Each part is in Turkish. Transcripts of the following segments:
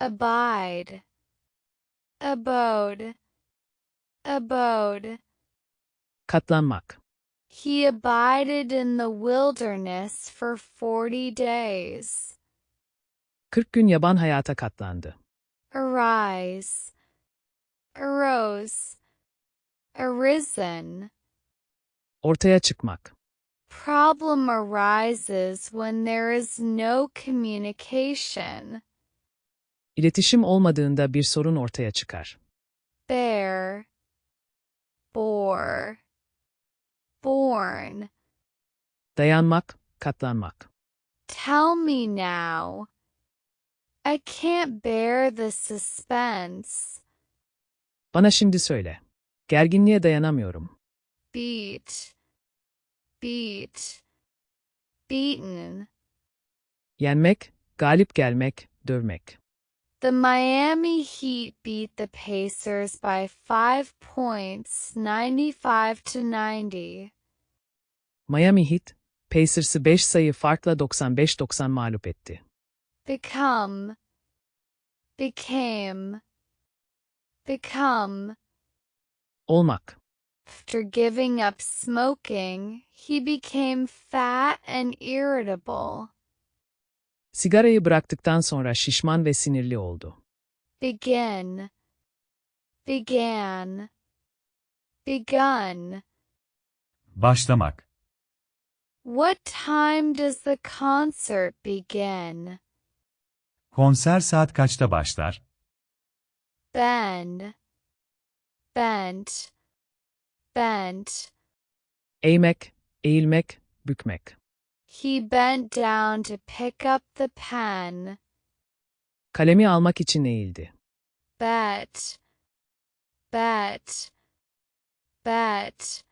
abide, abode, abode. Katlanmak. He abided in the wilderness for forty days. 40 gün yaban hayata katlandı. Arise, arose, arisen. Ortaya çıkmak. Problem arises when there is no communication. İletişim olmadığında bir sorun ortaya çıkar. Bear, bore, born. Dayanmak, katlanmak. Tell me now. I can't bear the suspense. Bana şimdi söyle. Gerginliğe dayanamıyorum. Beat, beat, beaten. Yenmek, galip gelmek, dövmek. The Miami Heat beat the Pacers by five points, 95 to 90. Miami Heat, Pacers'ı 5 sayı farkla 95-90 mağlup etti. Become, became, become. Olmak. After giving up smoking, he became fat and irritable. Sigarayı bıraktıktan sonra şişman ve sinirli oldu. Begin, began, begun. Başlamak. What time does the concert begin? Konser saat kaçta başlar? Bend, bent, bent. Eğmek, eğilmek, bükmek. He bent down to pick up the pen. Kalemi almak için eğildi. Bet, bet, bet.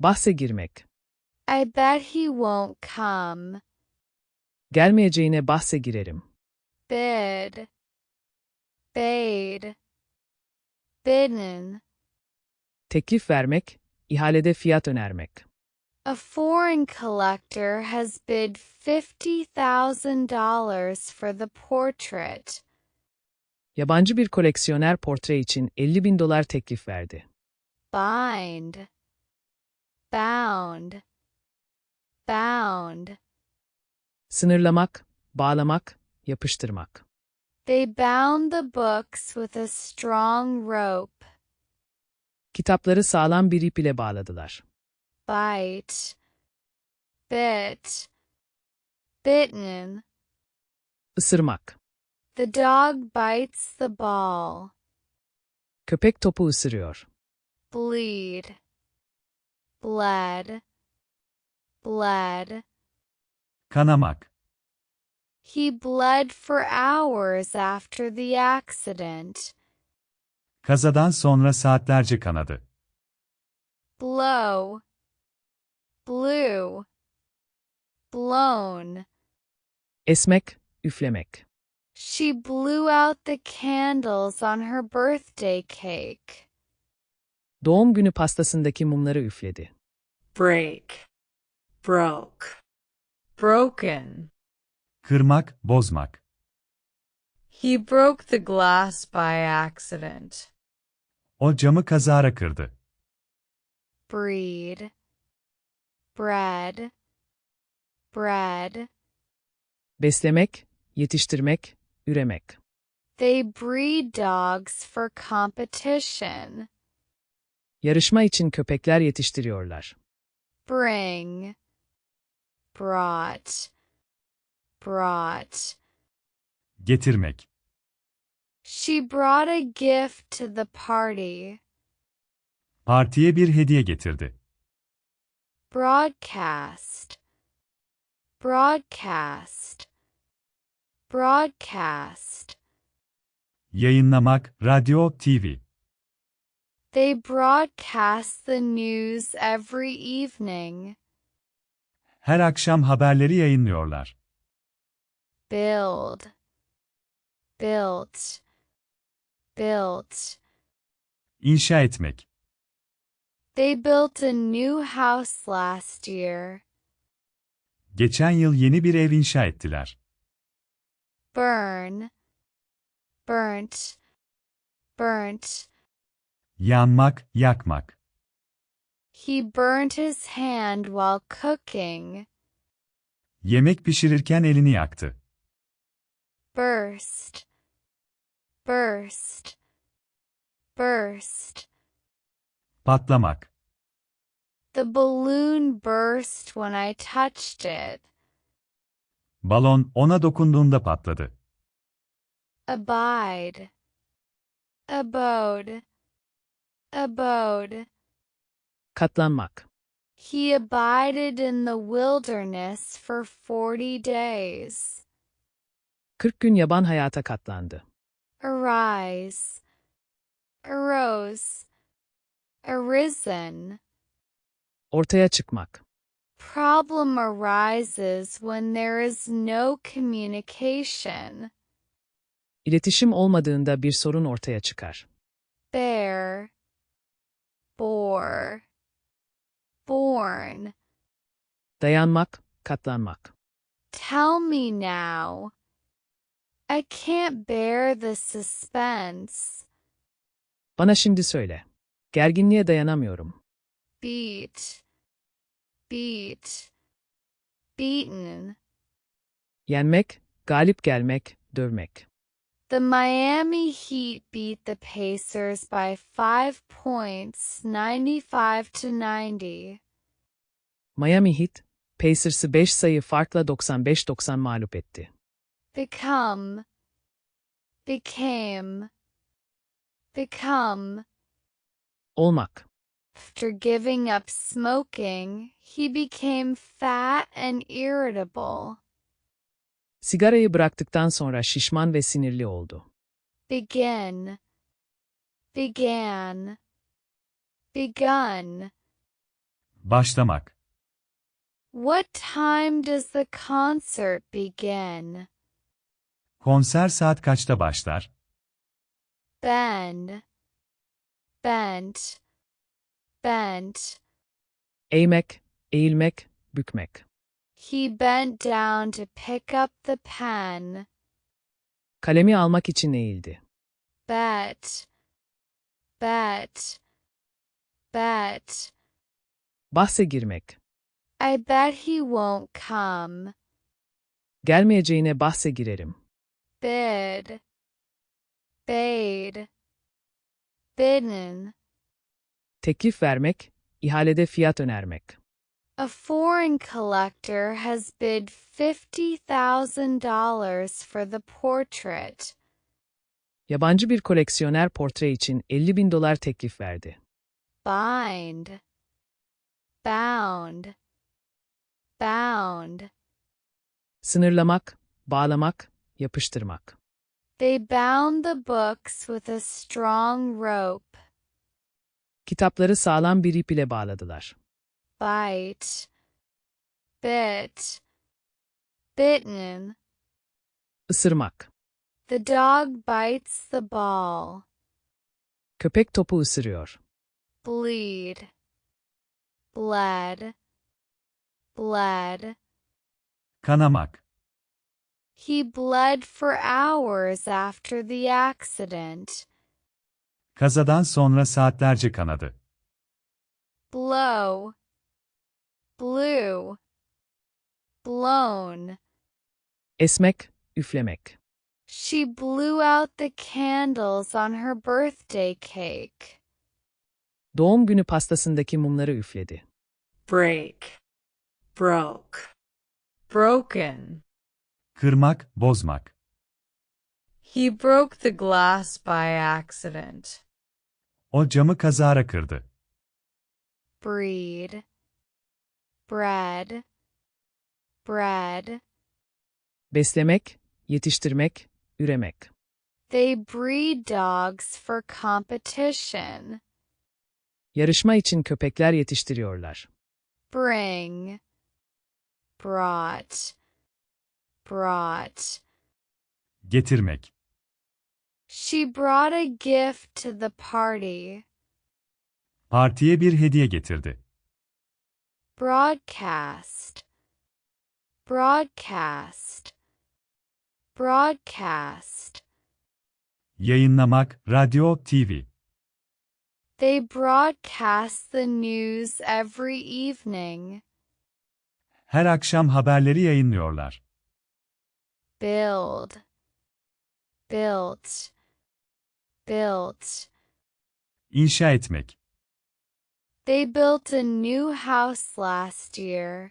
Bahse girmek. I bet he won't come. Gelmeyeceğine bahse girerim. Bid, bade, bidden. Teklif vermek, ihalede fiyat önermek. A foreign collector has bid $50,000 for the portrait. Yabancı bir koleksiyoner portre için 50 bin dolar teklif verdi. Bind, bound, bound. Sınırlamak, bağlamak, yapıştırmak. They bound the books with a strong rope. Kitapları sağlam bir ip ile bağladılar. Bite, bit, bitten. Isırmak. The dog bites the ball. Köpek topu ısırıyor. Bleed, bled, bled. Kanamak. He bled for hours after the accident. Kazadan sonra saatlerce kanadı. Blow, blew, blown. Esmek, üflemek. She blew out the candles on her birthday cake. Doğum günü pastasındaki mumları üfledi. break, broke, broken. Kırmak, bozmak. He broke the glass by accident. O camı kazara kırdı. Breed, bread, bread. Beslemek, yetiştirmek, üremek. They breed dogs for competition. Yarışma için köpekler yetiştiriyorlar. Bring, brought, brought. Getirmek. She brought a gift to the party. Partiye bir hediye getirdi. Broadcast, broadcast, broadcast. Yayınlamak, radyo, TV. They broadcast the news every evening. Her akşam haberleri yayınlıyorlar. Build, built, built. İnşa etmek. They built a new house last year. Geçen yıl yeni bir ev inşa ettiler. Burn, burnt, burnt. Yanmak, yakmak. He burnt his hand while cooking. Yemek pişirirken elini yaktı. Burst, burst, burst. Patlamak. The balloon burst when I touched it. Balon ona dokunduğunda patladı. Abide, abode, abode. Katlanmak. He abided in the wilderness for forty days. 40 gün yaban hayata katlandı. Arise, arose, arisen. Ortaya çıkmak. Problem arises when there is no communication. İletişim olmadığında bir sorun ortaya çıkar. Bear, bore, born. Dayanmak, katlanmak. Tell me now. I can't bear the suspense. Bana şimdi söyle. Gerginliğe dayanamıyorum. Beat, beat, beaten. Yenmek, galip gelmek, dövmek. The Miami Heat beat the Pacers by five points, 95 to 90. Miami Heat, Pacers'ı 5 sayı farkla 95-90 mağlup etti. Become, became, become. Olmak. After giving up smoking, he became fat and irritable. Sigarayı bıraktıktan sonra şişman ve sinirli oldu. Begin, began, begun. Başlamak. What time does the concert begin? Konser saat kaçta başlar? Bend, bent, bent. Eğmek, eğilmek, bükmek. He bent down to pick up the pen. Kalemi almak için eğildi. Bet, bet, bet. Bahse girmek. I bet he won't come. Gelmeyeceğine bahse girerim. Bid, bade, bidden. Teklif vermek, ihalede fiyat önermek. A foreign collector has bid $50,000 for the portrait. Yabancı bir koleksiyoner portre için 50 bin dolar teklif verdi. Bind, bound, bound. Sınırlamak, bağlamak, yapıştırmak. They bound the books with a strong rope. Kitapları sağlam bir ip ile bağladılar. Bite, bit, bitten. Isırmak. The dog bites the ball. Köpek topu ısırıyor. Bleed, bled, bled. Kanamak. He bled for hours after the accident. Kazadan sonra saatlerce kanadı. Blow, blew, blown. Esmek, üflemek. She blew out the candles on her birthday cake. Doğum günü pastasındaki mumları üfledi. break, broke, broken. Kırmak, bozmak. He broke the glass by accident. O camı kazara kırdı. Breed, bread, bread. Beslemek, yetiştirmek, üremek. They breed dogs for competition. Yarışma için köpekler yetiştiriyorlar. Bring, brought, brought. Getirmek. She brought a gift to the party. Partiye bir hediye getirdi. Broadcast, broadcast, broadcast. Yayınlamak, radyo, TV. They broadcast the news every evening. Her akşam haberleri yayınlıyorlar. Build. Built. Built. İnşa etmek. They built a new house last year.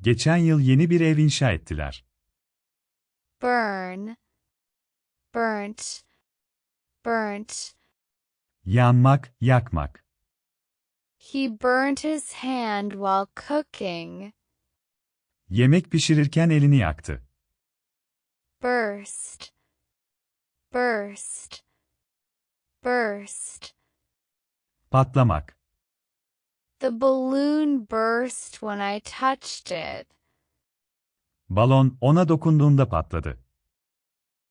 Geçen yıl yeni bir ev inşa ettiler. Burn. Burnt. Burnt. Yanmak, yakmak. He burnt his hand while cooking. Yemek pişirirken elini yaktı. Burst. Burst. Burst. Patlamak. The balloon burst when I touched it. Balon ona dokunduğunda patladı.